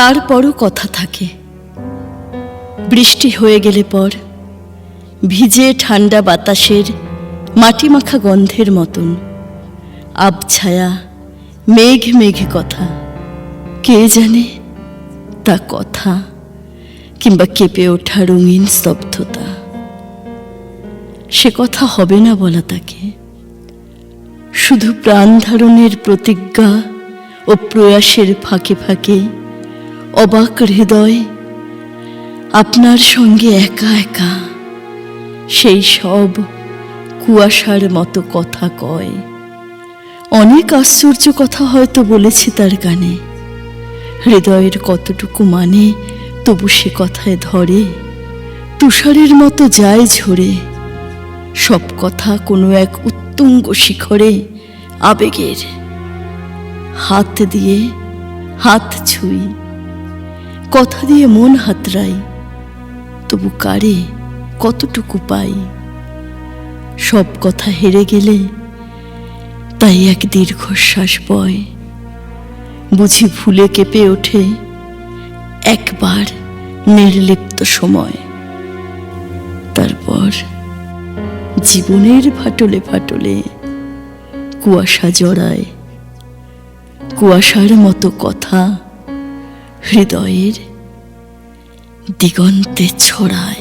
তারপরও কথা থাকে। বৃষ্টি হয়ে গেলে পর ভিজে ঠান্ডা বাতাসের মাটিমাখা গন্ধের মতন আবছায়া মেঘ মেঘ কথা। কে জানে তা কথা কিংবা কেঁপে ওঠা রঙিন স্তব্ধতা। সে কথা হবে না বলা তাকে। শুধু প্রাণ ধারণের প্রতিজ্ঞা ও প্রয়াসের ফাঁকে ফাঁকে অবাক হৃদয় আপনার সঙ্গে একা একা সেই সব কুয়াশার মতো কথা কয়। অনেক আশ্চর্য কথা হয়তো বলেছি তার গানে হৃদয়ের কতটুকু মানে তবু সে কথায় ধরে। তুষারের মতো যায় ঝরে। সব কথা কোনো এক উত্তুঙ্গ শিখরে আবেগের। হাত দিয়ে হাত ছুঁই কথা দিয়ে মন হাতড়াই, তবু কারে কতটুকু পাই? সব কথা হেরে গেলে তাই এক দীর্ঘশ্বাস বয়। বুঝি ভুলে কেঁপে ওঠে একবার নির্লিপ্ত সময়। তারপর জীবনের ফাটলে ফাটলে কুয়াশা জড়ায়। কুয়াশার মতো কথা হৃদয়ের দিগন্তে ছড়ায়।